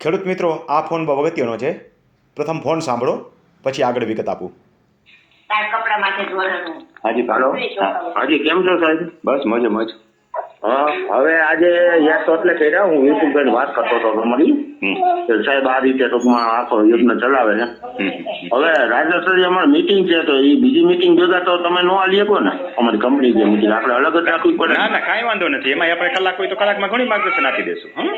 ખેડૂત મિત્રો આ ફોન બહુ અગત્યનો છે. પ્રથમ ફોન સાંભળો પછી આગળ વિગત આપું. હાજી હાલો. હાજી કેમ છો સાહેબ? બસ મજે મજ હા હવે આજે યાદ તો એટલે કર્યા હું વિપુલભાઈ વાત કરતો હતો તમારી સાહેબ આ રીતે ટૂંકમાં આખો યુદ્ધ ચલાવે છે. હવે રાજ્યસ્તરીય અમારે મીટિંગ છે તો એ બીજી મીટિંગ ભેગા તો તમે નો આલી શકો ને? અમારી કંપની જે મીટિંગ આપણે અલગ જ રાખવી પડે. ના ના કાંઈ વાંધો નથી. એમાં આપણે કલાક હોય તો કલાકમાં ઘણી માર્ગદર્શન આપી દેશું હં?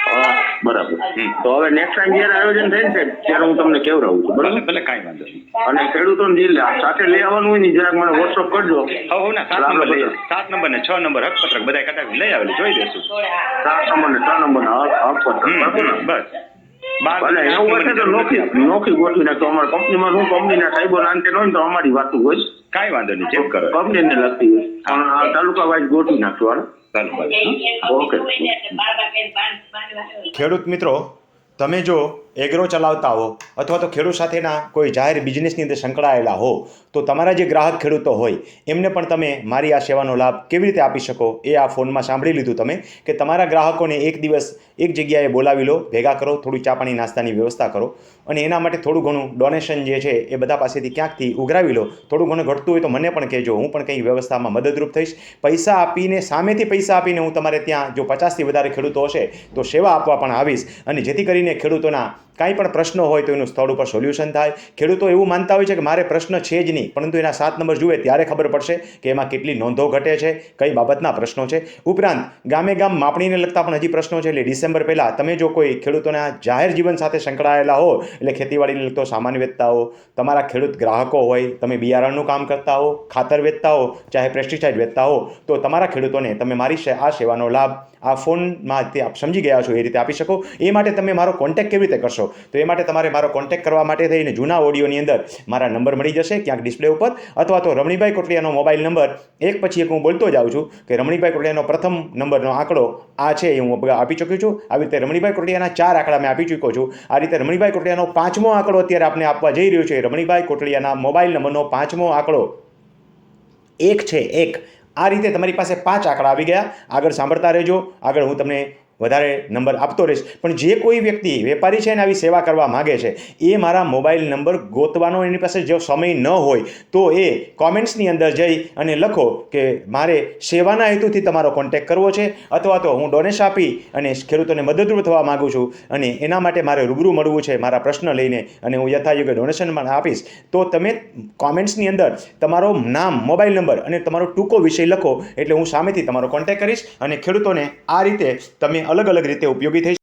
હા, બરાબર. તો હવે નેક્સ્ટ ટાઈમ જયારે આયોજન થાય ને ત્યારે હું તમને કેવડાવું છું બરાબર? ભલે કાંઈ વાંધો નહીં. અને ખેડૂતોને જે સાથે લઈ આવવાનું હોય ને જરાક મને વોટ્સઅપ કરજો. હવ સાત નંબર સાત નંબર ને છ નંબર હકપત્રક બધા કટાવી લઈ આવેલી જોઈ દેશું સાત નંબર ને ત્રણ નંબર બરાબર? બસ. ભલે એવું હશે તો નોખી નોખી ગોઠવી નાખતો અમારી કંપનીમાં શું કંપનીના સાહેબો નાનતે હોય ને તો અમારી વાતું હોય. કાંઈ વાંધો નહીં જેમ કરો. કંપનીને લગતી હોય. આ તાલુકા વાઇઝ ગોઠવી નાખશું હાલો. ઓકે. ખેડૂત મિત્રો તમે જો એગ્રો ચલાવતા હો અથવા તો ખેડૂત સાથેના કોઈ જાહેર બિઝનેસની અંદર સંકળાયેલા હો, તો તમારા જે ગ્રાહક ખેડૂતો હોય, એમને પણ તમે મારી આ સેવાનો લાભ કેવી રીતે આપી શકો? એ આ ફોનમાં સાંભળી લીધું તમે કે તમારા ગ્રાહકોને એક દિવસ એક જગ્યાએ બોલાવી લો, ભેગા કરો, થોડું ચા પાણી, નાસ્તાની વ્યવસ્થા કરો અને એના માટે થોડું ઘણું ડોનેશન જે છે એ બધા પાસેથી ક્યાંકથી ઉઘરાવી લો. થોડું ઘણું ઘટતું હોય તો મને પણ કહેજો, હું પણ કંઈ વ્યવસ્થામાં મદદરૂપ થઈશ. પૈસા આપીને, સામેથી પૈસા આપીને હું તમારે ત્યાં જો પચાસથી વધારે ખેડૂતો હશે, તો સેવા આપવા પણ આવીશ અને જેથી કરીને ખેડૂતોના કાંઈ પણ પ્રશ્નો હોય તો એનું સ્થળ ઉપર સોલ્યુશન થાય. ખેડૂતો એવું માનતા હોય છે કે મારે પ્રશ્ન છે જ નહીં, પરંતુ એના સાત નંબર જુએ ત્યારે ખબર પડશે કે એમાં કેટલી નોંધો ઘટે છે, કઈ બાબતના પ્રશ્નો છે. ઉપરાંત, ગામે ગામ માપણીને લગતા પણ હજી પ્રશ્નો છે. એટલે ડિસેમ્બર પહેલાં તમે જો કોઈ ખેડૂતોના જાહેર જીવન સાથે સંકળાયેલા હો, એટલે ખેતીવાડીને લગતો સામાન વેચતા હો, તમારા ખેડૂત ગ્રાહકો હોય, તમે બિયારણનું કામ કરતા હો, ખાતર વેચતા હો, ચાહે પેસ્ટિસાઇડ વેચતા હો, તો તમારા ખેડૂતોને તમે મારી આ સેવાનો લાભ આ ફોનમાં આપ સમજી ગયા છો એ રીતે આપી શકો. એ માટે તમે મારો કોન્ટેક્ટ કેવી રીતે કરશો? તો એ માટે તમારે મારો કોન્ટેક્ટ કરવા માટે થઈને જૂના ઓડિયોની અંદર મારા નંબર મળી જશે ક્યાંક ડિસ્પ્લે ઉપર. અથવા તો રમણીભાઈ કોટલિયાનો મોબાઈલ નંબર એક પછી એક હું બોલતો જાઉં છું કે રમણીભાઈ કોટલિયાનો પ્રથમ નંબરનો આંકડો આ છે એ હું આપી ચૂક્યો છું. આવી રીતે રમણીભાઈ કોટલિયાના ચાર આંકડા મેં આપી ચૂક્યો છું. આ રીતે રમણીભાઈ કોટલિયાનો પાંચમો આંકડો અત્યારે આપણે આપવા જઈ રહ્યો છે. રમણીભાઈ કોટલિયાના મોબાઈલ નંબરનો પાંચમો આંકડો એક છે, એક. આ રીતે તમારી પાસે પાંચ આંકડા આવી ગયા. આગળ સાંભળતા રહેજો. આગળ હું તમને વધારે નંબર આપતો રહીશ. પણ જે કોઈ વ્યક્તિ વેપારી છે ને આવી સેવા કરવા માગે છે, એ મારા મોબાઈલ નંબર ગોતવાનો એની પાસે જો સમય ન હોય, તો એ કોમેન્ટ્સની અંદર જઈ અને લખો કે મારે સેવાના હેતુથી તમારો કોન્ટેક કરવો છે, અથવા તો હું ડોનેશ આપી અને ખેડૂતોને મદદરૂપ થવા માગું છું અને એના માટે મારે રૂબરૂ મળવું છે મારા પ્રશ્ન લઈને અને હું યથાયોગ્ય ડોનેશન પણ આપીશ. તો તમે કોમેન્ટ્સની અંદર તમારો નામ, મોબાઈલ નંબર અને તમારો ટૂંકો વિષય લખો, એટલે હું સામેથી તમારો કોન્ટેક કરીશ અને ખેડૂતોને આ રીતે તમે અલગ અલગ રીતે ઉપયોગી થઈ